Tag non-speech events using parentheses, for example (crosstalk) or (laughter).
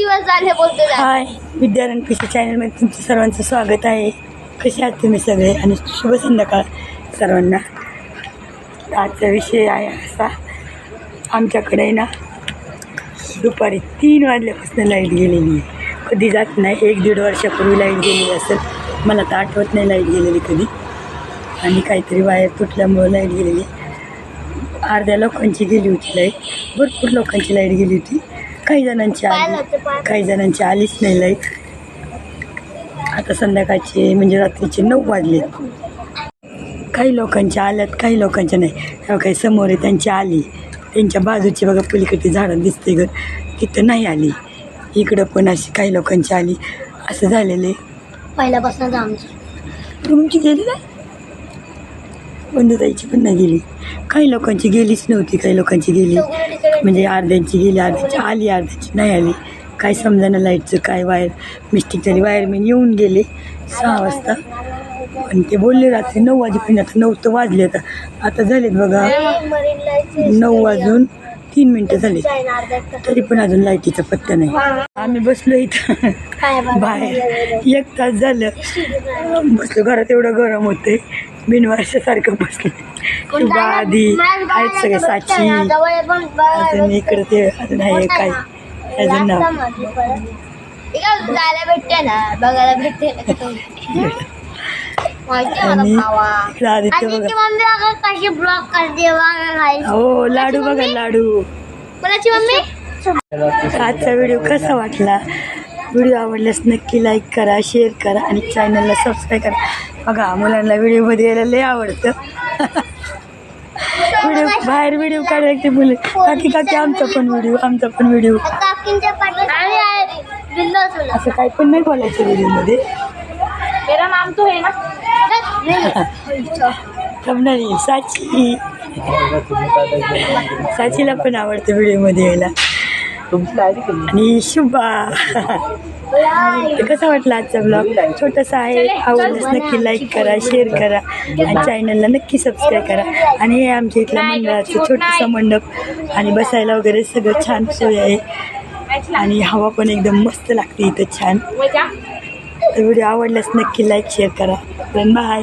दिवस झाले बोलतो हाय विद्यारण कृषी चॅनलमध्ये तुमचं सर्वांचं स्वागत आहे. कसे आहात तुम्ही सगळे? आणि शुभ संध्याकाळ सर्वांना. आजचा विषय आहे असा आमच्याकडे ना दुपारी तीन वाजल्यापासून लाइट गेलेली आहे. कधी जात नाही एक दीड वर्षापूर्वी लाइट गेलेली असेल. मला तर आठवत नाही लाइट गेलेली कधी. आणि काहीतरी वायर तुटल्यामुळं लाइट गेलेली अर्ध्या लोकांची गेली होती लाइट. भरपूर लोकांची लाइट गेली होती. काही जणांची आली. काही जणांची आलीच नाही लाइट आता संध्याकाळचे म्हणजे रात्रीचे नऊ वाजले काही लोकांच्या आल्यात काही लोकांच्या नाही. काही समोर आहे त्यांची आली. त्यांच्या बाजूची बघा पलीकडे झाडं दिसते घर तिथं नाही आली. इकडं पण अशी काही लोकांची आली. असं झालेलं आहे. पहिल्यापासूनच आमचं. तुमची गेली ना बंद जायची पण नाही गेली. काही लोकांची गेलीच नव्हती काही लोकांची गेली. म्हणजे अर्ध्यांची गेली अर्ध्यांची आली अर्ध्यांची नाही आली. काय समजाना लाईटचं काय वायर मिस्टेक झाली. वायरमॅन येऊन गेले सहा वाजता. पण ते बोलले रात्री नऊ वाजेपर्यंत आता नऊ तर वाजले आता. आता झालेत बघा नऊ वाजून तीन मिनटं झाले तरी पण अजून लाईटीचा पत्ता नाही. आम्ही बसलो इथं. बाहेर. एक तास झालं. बसलो घरात एवढं गरम होते बिनवर्षासारखं बसले. शुभा आधी आहेत सगळे साक्षी. अजून इकडे ते अजून आहे काय? अजून नाव जायला भेटते ना. बघायला भेटते. हो लाडू बघा लाडू. कोणाची मम्मी? आजचा व्हिडिओ कसा वाटला? व्हिडिओ आवडल्यास नक्की लाईक करा शेअर करा आणि चॅनलला सबस्क्राईब करा. बघा मुलांना व्हिडिओमध्ये यायला लय आवडतं. (laughs) व्हिडिओ बाहेर व्हिडिओ काढायचे मुले. काकी काकी आमचा पण व्हिडिओ आमचा पण व्हिडिओ असं काही पण नाही बोलायचं व्हिडिओमध्ये मेरा नाम तो है ना? नाही साची. साचीला पण आवडतं व्हिडिओमध्ये यायला. आणि शुभा. ते कसा वाटला आजचा ब्लॉग छोटासा आहे. आवडल्यास नक्की लाईक करा शेअर करा आणि चॅनलला नक्की सबस्क्राईब करा. आणि हे आमच्या इथल्या मंडळाचं छोटंसं मंडप आणि बसायला वगैरे सगळं छान सोय आहे. आणि हवा पण एकदम मस्त लागते इथं छान. व्हिडिओ आवडल्यास नक्की लाईक शेअर करा. बाय